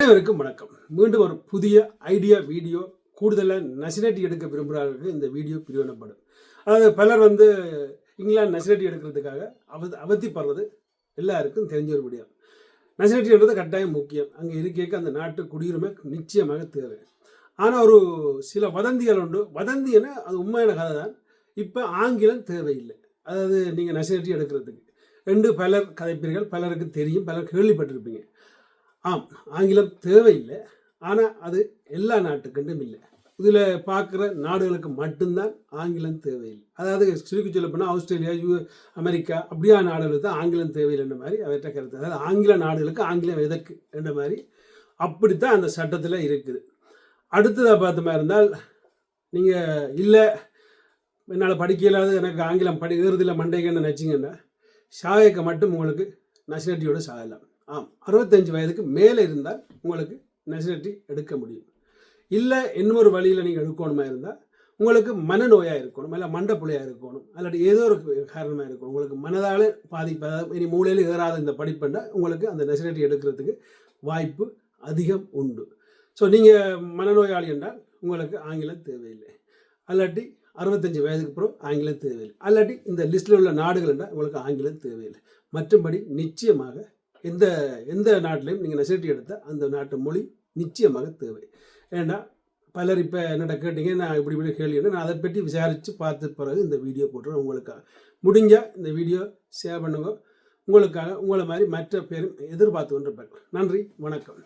அனைவருக்கும் வணக்கம். மீண்டும் ஒரு புதிய ஐடியா வீடியோ கூடுதலாக நெசினட்டி எடுக்க விரும்புகிறார்களுக்கு இந்த வீடியோ பிரியோனப்படும் அதாவது பலர் வந்து இங்கிலாந்து நெசினட்டி எடுக்கிறதுக்காக அவ அவதிப்படுறது எல்லாருக்கும் தெரிஞ்ச ஒரு முடியும் நெசினட்டின்றது கட்டாயம் முக்கியம். அங்கே இருக்க அந்த நாட்டு குடியுரிமை நிச்சயமாக தேவை. ஆனால் ஒரு சில வதந்திகள் உண்டு. வதந்தினா அது உண்மையான கதை தான். இப்போ ஆங்கிலம் தேவையில்லை. அதாவது நீங்கள் நெசினட்டி எடுக்கிறதுக்கு. ரெண்டு பலர் கதைப்பீர்கள் பலருக்கு தெரியும் பலர் கேள்விப்பட்டிருப்பீங்க. ஆம் ஆங்கிலம் தேவையில்லை. ஆனால் அது எல்லா நாட்டுக்கண்டும் இல்லை. இதில் பார்க்குற நாடுகளுக்கு மட்டும்தான் ஆங்கிலம் தேவையில்லை. அதாவது சுருக்கி சொல்ல போனால் ஆஸ்திரேலியா யூ அமெரிக்கா அப்படியான நாடுகளுக்கு தான் ஆங்கிலம் தேவையில்லைன்ற மாதிரி அவர்கிட்ட கருத்து. அதாவது ஆங்கில நாடுகளுக்கு ஆங்கிலம் எதற்கு என்ற மாதிரி அப்படித்தான் அந்த சட்டத்தில் இருக்குது. அடுத்ததாக பார்த்த மாதிரி இருந்தால் நீங்கள் இல்லை என்னால் படிக்க இல்லாத எனக்கு ஆங்கிலம் படி இறுதியில் மண்டைக்குன்னு நினச்சிங்கன்னா ஷாயக்க மட்டும் உங்களுக்கு நசினட்டியோட சாகலாம். ஆம் அறுபத்தஞ்சு வயதுக்கு மேலே இருந்தால் உங்களுக்கு நெசனிட்டி எடுக்க முடியும். இல்லை இன்னொரு வழியில் நீங்கள் எடுக்கணுமா இருந்தால் உங்களுக்கு மனநோயாக இருக்கணும் இல்லை மண்டப்புலையாக இருக்கணும் இல்லாட்டி ஏதோ ஒரு காரணமாக இருக்கணும். உங்களுக்கு மனதால் பாதிப்பு இனி மூலையில் ஏறாத இந்த படிப்புன்னா உங்களுக்கு அந்த நெசனிட்டி எடுக்கிறதுக்கு வாய்ப்பு அதிகம் உண்டு. ஸோ நீங்கள் மனநோயாளி என்றால் உங்களுக்கு ஆங்கிலம் தேவையில்லை. அல்லாட்டி அறுபத்தஞ்சு வயதுக்கு அப்புறம் ஆங்கிலம் தேவையில்லை. அல்லாட்டி இந்த லிஸ்ட்டில் உள்ள நாடுகள் என்றால் உங்களுக்கு ஆங்கிலம் தேவையில்லை. மற்றபடி நிச்சயமாக எந்த எந்த நாட்டிலையும் நீங்கள் நெசிட்டி எடுத்தால் அந்த நாட்டு மொழி நிச்சயமாக தேவை. ஏன்னா பலர் இப்போ என்னடா கேட்டீங்க நான் இப்படி இப்படி கேள்வி நான் அதை பற்றி விசாரித்து பார்த்த பிறகு இந்த வீடியோ போட்டுறேன் உங்களுக்காக முடிஞ்சால் இந்த வீடியோ ஷேர் பண்ணுங்க. உங்களுக்காக உங்களை மாதிரி மற்ற பேரும் எதிர்பார்த்து கொண்டிருப்பேன். நன்றி வணக்கம்.